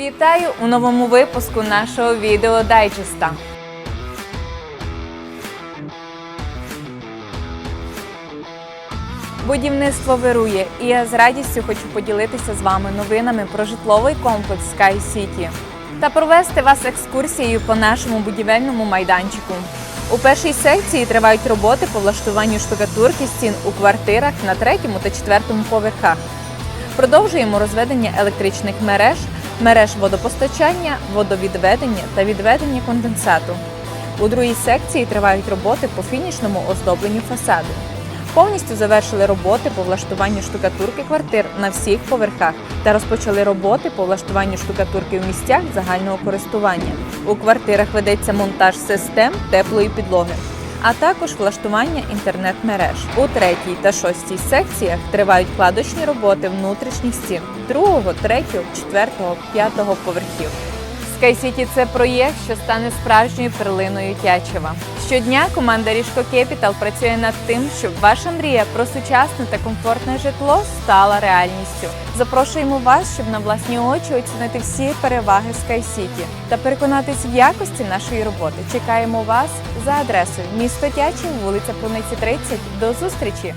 Вітаю у новому випуску нашого відео дайджеста. Будівництво вирує, і я з радістю хочу поділитися з вами новинами про житловий комплекс Sky City та провести вас екскурсією по нашому будівельному майданчику. У першій секції тривають роботи по влаштуванню штукатурки стін у квартирах на третьому та четвертому поверхах. Продовжуємо розведення електричних мереж, мереж водопостачання, водовідведення та відведення конденсату. У другій секції тривають роботи по фінішному оздобленню фасаду. Повністю завершили роботи по влаштуванню штукатурки квартир на всіх поверхах та розпочали роботи по влаштуванню штукатурки в місцях загального користування. У квартирах ведеться монтаж систем теплої підлоги, а також влаштування інтернет-мереж. У третій та шостій секціях тривають кладочні роботи внутрішніх стін другого, третього, четвертого, п'ятого поверхів. Sky City – це проєкт, що стане справжньою перлиною Тячева. Щодня команда Ріжко Кепітал працює над тим, щоб ваша мрія про сучасне та комфортне житло стала реальністю. Запрошуємо вас, щоб на власні очі оцінити всі переваги Sky City та переконатись в якості нашої роботи. Чекаємо вас за адресою місто Тячів, вулиця Прониці 30. До зустрічі!